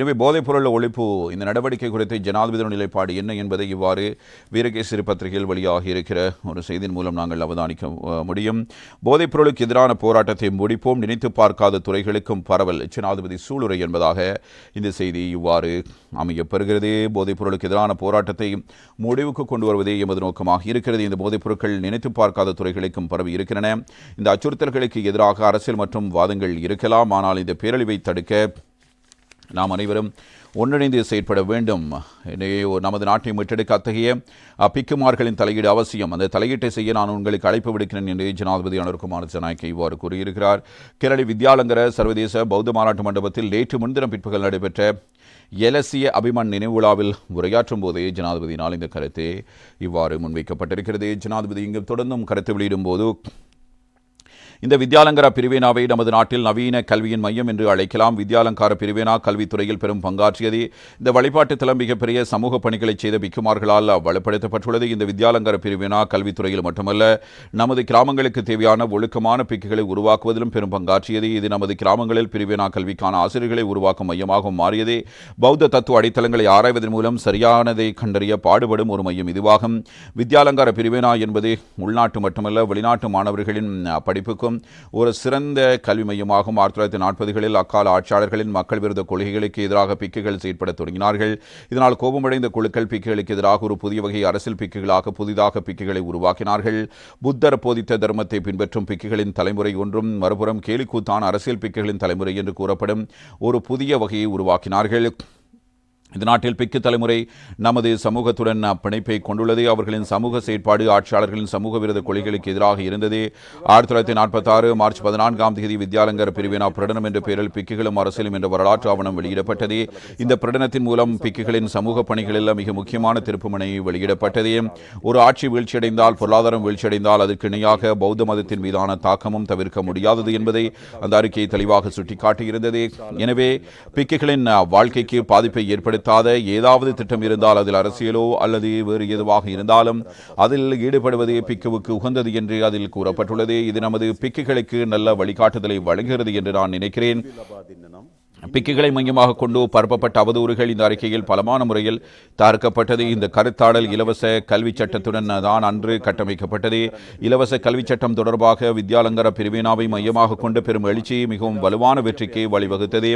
எனவே போதைப்பொருள் ஒழிப்பு இந்த நடவடிக்கை குறித்து ஜனாதிபதியின் நிலைப்பாடு என்ன என்பதை இவ்வாறு வீரகேசரி பத்திரிகையில் வெளியாகி இருக்கிற ஒரு செய்தியின் மூலம் நாங்கள் அவதானிக்க முடியும் முடியும். போதைப்பொருளுக்கு எதிரான போராட்டத்தை முடிப்போம். நினைத்து பார்க்காத துறைகளுக்கும் பரவல். ஜனாதிபதி சூளுரை என்பதாக இந்த செய்தி இவ்வாறு அமையப்பெறுகிறது. போதைப்பொருளுக்கு எதிரான போராட்டத்தை முடிவுக்கு கொண்டு வருவதே எமது நோக்கமாக இருக்கிறது. இந்த போதைப் பொருட்கள் நினைத்து பார்க்காத துறைகளுக்கும் பரவி இருக்கின்றன. இந்த அச்சுறுத்தல்களுக்கு எதிராக அரசியல் மற்றும் வாதங்கள் இருக்கலாம். ஆனால் இந்த பேரழிவை தடுக்க நாம் அனைவரும் ஒன்றிணைந்து செயற்பட வேண்டும். நமது நாட்டை மீட்டெடுக்க அத்தகைய பிக்குமார்களின் தலையீடு அவசியம். அந்த தலையீட்டை செய்ய நான் உங்களுக்கு அழைப்பு விடுக்கிறேன் என்று ஜனாதிபதி அனுர்குமார் ஜனாய்க்கு இவ்வாறு கூறியிருக்கிறார். கேரளி வித்யாலங்கர சர்வதேச பௌத்த மாநாட்டு மண்டபத்தில் நேற்று முன்தினம் பிற்பகல் நடைபெற்ற எலசிய அபிமன் நினைவு விழாவில் உரையாற்றும் போதே ஜனாதிபதியினால் இந்த கருத்து இவ்வாறு முன்வைக்கப்பட்டிருக்கிறது. ஜனாதிபதி இங்கு தொடர்ந்தும் கருத்து வெளியிடும் போது இந்த வித்யாலங்கர பிரிவினாவை நமது நாட்டில் நவீன கல்வியின் மையம் என்று அழைக்கலாம். வித்யாலங்கார பிரிவினா கல்வித்துறையில் பெரும் பங்காற்றியது. இந்த வழிபாட்டு தளம் மிகப்பெரிய சமூக பணிகளை செய்த பிக்குமார்களால் வலுப்படுத்தப்பட்டுள்ளது. இந்த வித்யாலங்கார பிரிவினா கல்வித்துறையில் மட்டுமல்ல நமது கிராமங்களுக்கு தேவையான ஒழுக்கமான பிக்குகளை உருவாக்குவதிலும் பெரும் பங்காற்றியது. இது நமது கிராமங்களில் பிரிவினா கல்விக்கான ஆசிரியர்களை உருவாக்கும் மையமாகவும் மாறியது. பௌத்த தத்துவ அடித்தளங்களை ஆராய்வதன் மூலம் சரியானதை கண்டறிய பாடுபடும் ஒரு மையம் இதுவாகும். வித்யாலங்கார பிரிவினா என்பது உள்நாட்டு மட்டுமல்ல வெளிநாட்டு மாணவர்களின் படிப்புக்கு படிப்புக்கும் ஒரு சிறந்த கல்வி மையமாகும். ஆயிரத்தி தொள்ளாயிரத்தி நாற்பதுகளில் அக்கால ஆட்சியாளர்களின் மக்கள் விருத கொள்கைகளுக்கு எதிராக பிக்குகள் செயற்பட தொடங்கினார்கள். இதனால் கோபமடைந்த குழுக்கள் பிக்குகளுக்கு எதிராக ஒரு புதிய வகை அரசியல் பிக்குகளாக புதிதாக பிக்குகளை உருவாக்கினார்கள். புத்தர் போதித்த தர்மத்தை பின்பற்றும் பிக்குகளின் தலைமுறை ஒன்றும் மறுபுறம் கேலிக்கூத்தான அரசியல் பிக்குகளின் தலைமுறை என்று கூறப்படும் ஒரு புதிய வகையை உருவாக்கினார்கள். இந்த நாட்டில் பிக்கு தலைமுறை நமது சமூகத்துடன் பிணைப்பை கொண்டுள்ளது. அவர்களின் சமூக செயற்பாடு ஆட்சியாளர்களின் சமூக விரோத கொள்கைகளுக்கு எதிராக இருந்தது. ஆயிரத்தி தொள்ளாயிரத்தி நாற்பத்தி ஆறு மார்ச் பதினான்காம் தேதி வித்யாலங்கர் பிரிவினா பிரடனம் என்ற பெயரில் பிக்குகளும் அரசியலும் என்ற வரலாற்று ஆவணம் வெளியிடப்பட்டது. இந்த பிரடனத்தின் மூலம் பிக்குகளின் சமூக பணிகளில் மிக முக்கியமான திருப்புமனை வெளியிடப்பட்டது. ஒரு ஆட்சி வீழ்ச்சியடைந்தால் பொருளாதாரம் வீழ்ச்சியடைந்தால் அதற்கு இணையாக பௌத்த மதத்தின் மீதான தாக்கமும் தவிர்க்க முடியாதது என்பதை அந்த அறிக்கை தெளிவாக சுட்டிக்காட்டியிருந்தது. எனவே பிக்குகளின் வாழ்க்கைக்கு பாதிப்பை ஏற்படுத்தாத ஏதாவது திட்டம் இருந்தால் அதில் அரசியலோ அல்லது வேறு எதுவாக இருந்தாலும் அதில் ஈடுபடுவதே பிக்குவுக்கு உகந்தது என்று அதில் கூறப்பட்டுள்ளது. இது நமது பிக்குகளுக்கு நல்ல வழிகாட்டுதலை வழங்குகிறது என்று நான் நினைக்கிறேன். பிக்குகளை மையமாக கொண்டு பரப்பப்பட்ட அவதூறுகள் இந்த அறிக்கையில் பலமான முறையில் தார்க்கப்பட்டது இந்த கருத்தாடல் இலவச கல்வி சட்டத்துடன் தான் அன்று கட்டமைக்கப்பட்டது. இலவச கல்வி சட்டம் தொடர்பாக வித்யாலங்கர பிரிவினாவை மையமாக கொண்டு பெரும் எழுச்சி மிகவும் வலுவான வெற்றிக்கு வழிவகுத்தது.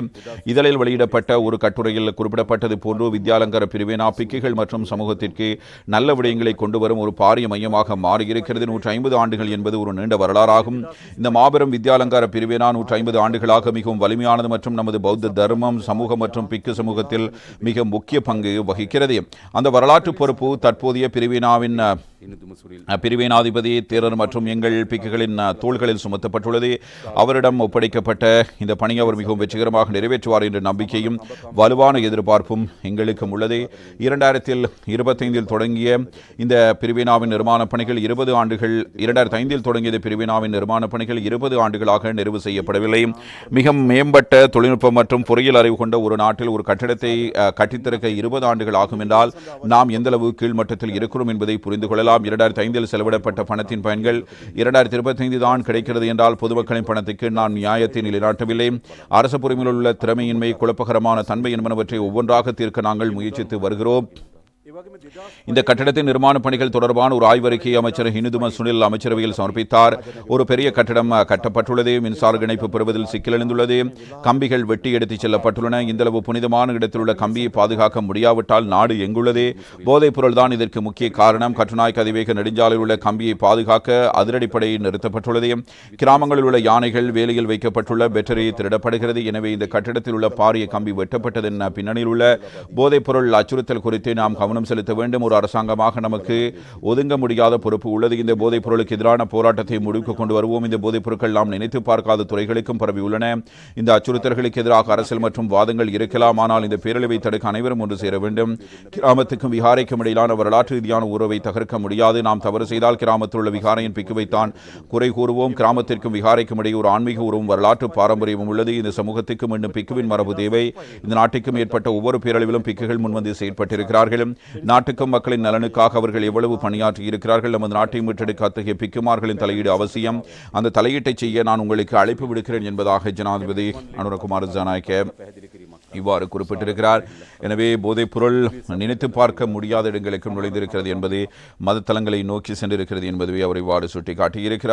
இதழில் வெளியிடப்பட்ட ஒரு கட்டுரையில் குறிப்பிடப்பட்டது போன்று வித்யாலங்கர பிரிவினா பிக்குகள் மற்றும் சமூகத்திற்கு நல்ல விடயங்களை கொண்டு வரும் ஒரு பாரிய மையமாக மாறியிருக்கிறது. நூற்றி ஐம்பது ஆண்டுகள் என்பது ஒரு நீண்ட வரலாறாகும். இந்த மாபெரும் வித்யாலங்கார பிரிவினா நூற்றி ஐம்பது ஆண்டுகளாக மிகவும் வலிமையானது மற்றும் நமது பௌத்த தர்மம் சமூகம் மற்றும் பிக்கு சமூகத்தில் மிக முக்கிய பங்கு வகிக்கிறது. அந்த வரலாற்று பொறுப்பு தற்போதைய பிரிவினாவின் பிரிவினாதிபதி தேரர் மற்றும் எங்கள் பிக்குகளின் தோள்களில் சுமத்தப்பட்டுள்ளது. அவரிடம் ஒப்படைக்கப்பட்ட இந்த பணி அவர் மிகவும் வெற்றிகரமாக நிறைவேற்றுவார் என்ற நம்பிக்கையும் வலுவான எதிர்பார்ப்பும் எங்களுக்கும் உள்ளது. இரண்டாயிரத்தில் இருபத்தைந்தில் தொடங்கிய இந்த பிரிவினாவின் நிர்மாண பணிகள் இருபது ஆண்டுகள் இரண்டாயிரத்தி ஐந்தில் தொடங்கிய பிரிவினாவின் நிர்மாண பணிகள் இருபது ஆண்டுகளாக நிறைவு செய்யப்படவில்லை. மிக மேம்பட்ட தொழில்நுட்பம் மற்றும் பொறியியல் அறிவு கொண்ட ஒரு நாட்டில் ஒரு கட்டிடத்தை கட்டித்திறக்க இருபது ஆண்டுகள் ஆகும் என்றால் நாம் எந்தளவு கீழ்மட்டத்தில் இருக்கிறோம் என்பதை புரிந்து கொள்ளலாம். இரண்டாயிரத்தி ஐந்தில் செலவிடப்பட்ட பணத்தின் பயன்கள் இரண்டாயிரத்தி இருபத்தைந்து தான் கிடைக்கிறது என்றால் பொதுமக்களின் பணத்துக்கு நான் நியாயத்தை நிலைநாட்டவில்லை. அரசு பொறுமையில் உள்ள திறமையின்மை குழப்பகரமான தன்மை என்பனவற்றை ஒவ்வொன்றாக தீர்க்க நாங்கள் முயற்சித்து வருகிறோம். இந்த கட்டடத்தின் நிர்மாண பணிகள் தொடர்பான ஒரு ஆய்வறிக்கை அமைச்சர் ஹிந்தும சுனில் அமைச்சரவையில் சமர்ப்பித்தார். ஒரு பெரிய கட்டடம் கட்டப்பட்டுள்ளது. மின்சார இணைப்பு பெறுவதில் சிக்கலடைந்துள்ளது. கம்பிகள் வெட்டி எடுத்துச் செல்லப்பட்டுள்ளன. இந்தளவு புனிதமான இடத்தில் உள்ள கம்பியை பாதுகாக்க முடியாவிட்டால் நாடு எங்குள்ளது? போதைப் பொருள் தான் இதற்கு முக்கிய காரணம். கட்டுநாய் கதிவேக நெடுஞ்சாலையில் உள்ள கம்பியை பாதுகாக்க அதிரடிப்படை நிறுத்தப்பட்டுள்ளது. கிராமங்களில் உள்ள யானைகள் வேலையில் வைக்கப்பட்டுள்ள பேட்டரி திருடப்படுகிறது. எனவே இந்த கட்டிடத்தில் உள்ள பாரிய கம்பி வெட்டப்பட்டதன் பின்னணியில் உள்ள போதைப் பொருள் அச்சுறுத்தல் குறித்து நாம் கவனம் செலுத்த வேண்டும். ஒரு அரசாங்கமாக நமக்கு ஒதுங்க முடியாத பொறுப்பு உள்ளது. இந்த போதைப் பொருளுக்கு எதிரான போராட்டத்தை முடிவுக்கு கொண்டு வருவோம். இந்த போதைப் பொருட்கள் நாம் நினைத்து பார்க்காத துறைகளுக்கும் பரவி உள்ளன. இந்த அச்சுறுத்தல்களுக்கு எதிராக அரசியல் மற்றும் வாதங்கள் இருக்கலாம். ஆனால் இந்த பேரழிவை தடுக்க அனைவரும் ஒன்று சேர வேண்டும். கிராமத்துக்கும் விகாரைக்கும் இடையிலான வரலாற்று ரீதியான உறவை தகர்க்க முடியாது. நாம் தவறு செய்தால் கிராமத்தில் உள்ள விகாரையின் பிக்குவைத்தான் குறை கூறுவோம். கிராமத்திற்கும் விகாரைக்கும் இடையே ஒரு ஆன்மீக உறவும் வரலாற்று பாரம்பரியமும் உள்ளது. இந்த சமூகத்துக்கும் இன்னும் பிக்குவின் மரபு தேவை. இந்த நாட்டுக்கும் ஏற்பட்ட ஒவ்வொரு பேரழிவிலும் பிக்குகள் முன்வந்து செயற்பட்டிருக்கிறார்கள். நாட்டுக்கும் மக்களின் நலனுக்காக அவர்கள் எவ்வளவு பணியாற்றி இருக்கிறார்கள் நமது நாட்டை மீட்டெடுக்க அத்தகைய பிக்குமார்களின் தலையீடு அவசியம். அந்த தலையீட்டை செய்ய நான் உங்களுக்கு அழைப்பு விடுக்கிறேன் என்பதாக ஜனாதிபதி அனுரகுமார் ஜனாயக்க இவ்வாறு குறிப்பிட்டிருக்கிறார். எனவே போதைப்பொருள் நினைத்து பார்க்க முடியாத இடங்களுக்கும் நுழைந்திருக்கிறது என்பது மதத்தலங்களை நோக்கி சென்றிருக்கிறது என்பதை அவர் இவ்வாறு சுட்டிக்காட்டியிருக்கிறார்.